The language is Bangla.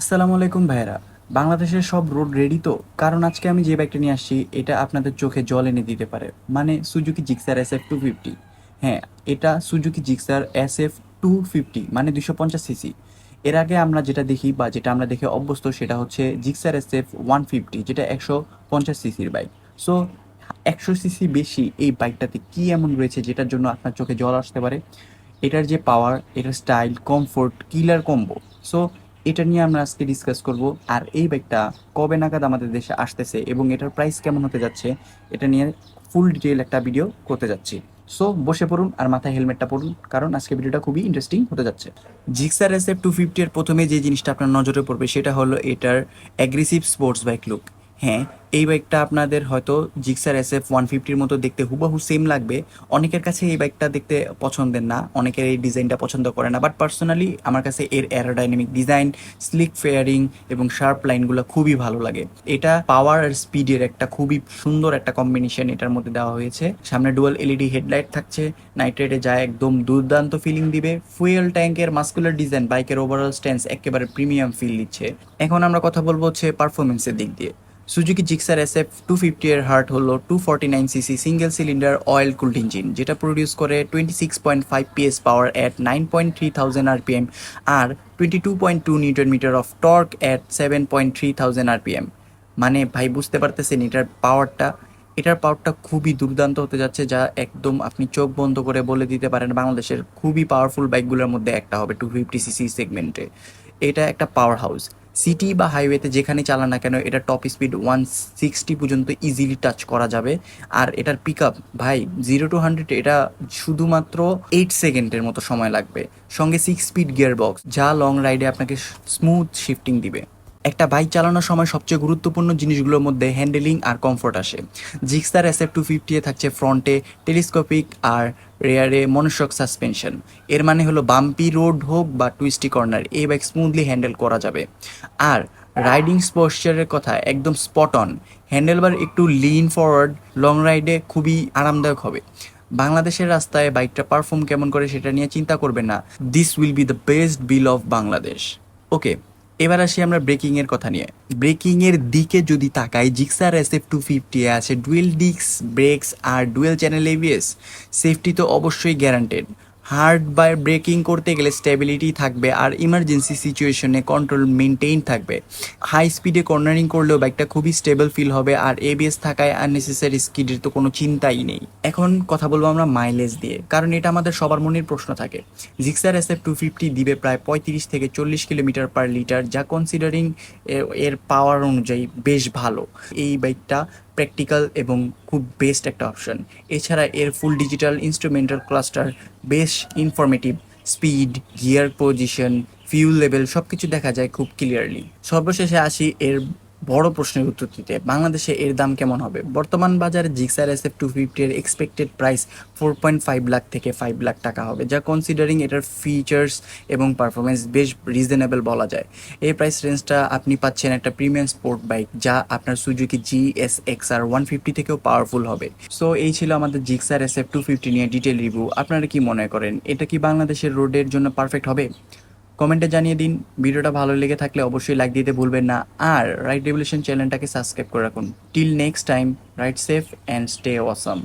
আসসালামু আলাইকুম ভাইরা বাংলাদেশের সব রোড রেডি তো? কারণ আজকে আমি যে বাইকটা নিয়ে আসছি, এটা আপনাদের চোখে জল এনে দিতে পারে। মানে Suzuki Gixxer S F two fifty হ্যাঁ এটা Suzuki Gixxer S F two fifty মানে দুশো পঞ্চাশ সিসি এর আগে আমরা যেটা দেখি বা যেটা আমরা দেখে অভ্যস্ত, সেটা হচ্ছে Gixxer S F one fifty যেটা একশো পঞ্চাশ সিসির বাইক সো একশো সিসি বেশি এই বাইকটাতে কি এমন রয়েছে যেটার জন্য আপনার চোখে জল আসতে পারে? এটার যে পাওয়ার এটার style comfort killer combo so এটা নিয়ে আমরা আজকে ডিসকাস করব। আর এই বাইকটা কবে নাগাদ আমাদের দেশে আসতেছে এবং এটার প্রাইস কেমন হতে যাচ্ছে, এটা নিয়ে ফুল ডিটেইল একটা ভিডিও করতে যাচ্ছি। সো বসে পড়ুন আর মাথায় হেলমেটটা পড়ুন, কারণ আজকে ভিডিওটা খুবই ইন্টারেস্টিং হতে যাচ্ছে। Gixxer S F two fifty এর প্রথমে যে জিনিসটা আপনার নজরে পড়বে, সেটা হলো এটার অ্যাগ্রেসিভ স্পোর্টস বাইক লুক হ্যাঁ এই বাইকটা আপনাদের হয়তো জিক্সার এস এফ ওয়ান ফিফটির মতো দেখতে হুবাহু সেম লাগবে। অনেকের কাছে এই বাইকটা দেখতে পছন্দের না, অনেকের এই ডিজাইনটা পছন্দ করে না বাট পার্সোনালি আমার কাছে এর অ্যারোডাইনামিক ডিজাইন স্লিক ফেয়ারিং এবং শার্প লাইনগুলো খুবই ভালো লাগে। এটা পাওয়ার আর স্পিডের একটা খুবই সুন্দর একটা কম্বিনেশন এটার মধ্যে দেওয়া হয়েছে। সামনে ডুয়াল এলইডি হেডলাইট থাকছে নাইট রাইডে একদম দুর্দান্ত ফিলিং দিবে। ফুয়েল ট্যাঙ্কের মাস্কুলার ডিজাইন বাইকের ওভারঅল স্ট্যান্স একেবারে প্রিমিয়াম ফিল দিচ্ছে। এখন আমরা কথা বলব হচ্ছে পারফরমেন্সের দিক দিয়ে। Suzuki Gixxer S F two fifty এর হার্ট হলো two forty nine CC single cylinder oil cooled engine যেটা প্রডিউস করে twenty six point five PS power at nine point three thousand RPM R twenty two point two newton meter of torque at seven point three thousand RPM মানে ভাই, বুঝতে পারতেছেন এটার পাওয়ারটা এটার পাওয়ারটা খুবই দুর্দান্ত হতে যাচ্ছে, যা একদম আপনি চোখ বন্ধ করে বলে দিতে পারেন বাংলাদেশের খুবই পাওয়ারফুল বাইকগুলোর মধ্যে একটা হবে টু ফিফটি সিসি সেগমেন্টে এটা একটা পাওয়ার হাউস সিটি বা হাইওয়েতে যেখানে চালান না কেন, এটা টপ স্পিড ওয়ান সিক্সটি পর্যন্ত ইজিলি টাচ করা যাবে। আর এটার পিক আপ ভাই জিরো টু হান্ড্রেড এটা শুধুমাত্র এইট সেকেন্ডের মতো সময় লাগবে। সঙ্গে সিক্স স্পিড গিয়ার বক্স যা লং রাইডে আপনাকে স্মুথ শিফটিং দিবে। একটা বাইক চালানোর সময় সবচেয়ে গুরুত্বপূর্ণ জিনিসগুলোর মধ্যে হ্যান্ডেলিং আর কমফোর্ট আসে। Gixxer S F two fifty থাকছে ফ্রন্টে টেলিস্কোপিক আর রেয়ারে মনুষ্যক সাসপেনশন এর মানে হলো বাম্পি রোড হোক বা টুইস্টি কর্নার এই বাইক স্মুথলি হ্যান্ডেল করা যাবে। আর রাইডিং পোশ্চারের কথা একদম স্পট অন হ্যান্ডেলবার একটু লিন ফরওয়ার্ড লং রাইডে খুবই আরামদায়ক হবে। বাংলাদেশের রাস্তায় বাইকটা পারফর্ম কেমন করে সেটা নিয়ে চিন্তা করবেন না। This will be the best bill of Bangladesh okay এবার আসি আমরা ব্রেকিং এর কথা নিয়ে। ব্রেকিং এর দিকে যদি তাকাই Gixxer S F two fifty আছে ডুয়েল ডিস্ক ব্রেকস আর ডুয়েল চ্যানেল এবিএস সেফটি তো অবশ্যই গ্যারান্টেড হার্ড বাই ব্রেকিং করতে গেলে স্টেবিলিটি থাকবে আর ইমার্জেন্সি সিচুয়েশনে কন্ট্রোল মেনটেইন থাকবে। হাই স্পিডে কর্নারিং করলেও বাইকটা খুবই স্টেবল ফিল হবে আর এবিএস থাকায় আননেসেসারি স্কিডের তো কোনো চিন্তাই নেই। এখন কথা বলব আমরা মাইলেজ দিয়ে, কারণ এটা আমাদের সবার মনের প্রশ্ন থাকে। Gixxer S F two fifty দিবে প্রায় পঁয়ত্রিশ থেকে চল্লিশ কিলোমিটার পার লিটার যা কনসিডারিং এর পাওয়ার অনুযায়ী বেশ ভালো। এই বাইকটা প্র্যাকটিক্যাল এবং খুব বেস্ট একটা অপশন এছাড়া এর ফুল ডিজিটাল ইনস্ট্রুমেন্টাল ক্লাস্টার বেশ informative speed gear position fuel level সব কিছু দেখা যায় খুব ক্লিয়ারলি সর্বশেষে আসি এর বড় প্রশ্নের উত্তর দিতে, বাংলাদেশে এর দাম কেমন হবে? বর্তমান বাজারে Gixxer S F two fifty এর expected price four point five lakh থেকে ফাইভ লাখ টাকা হবে, যা কনসিডারিং এটার ফিচার্স এবং পারফরমেন্স বেশ রিজনেবল বলা যায়। এই প্রাইস রেঞ্জটা আপনি পাচ্ছেন একটা প্রিমিয়াম স্পোর্ট বাইক যা আপনার Suzuki G S X R one fifty থেকেও পাওয়ারফুল হবে। সো এই ছিল আমাদের Gixxer S F two fifty নিয়ে ডিটেল রিভিউ আপনারা কি মনে করেন, এটা কি বাংলাদেশের রোডের জন্য পারফেক্ট হবে? কমেন্টে জানিয়ে দিন। ভিডিওটা ভালো লেগে থাকলে অবশ্যই লাইক দিতে ভুলবেন না। আর রাইট রেভলিউশন চ্যানেলটাকে সাবস্ক্রাইব করে রাখুন। Till next time ride safe and stay awesome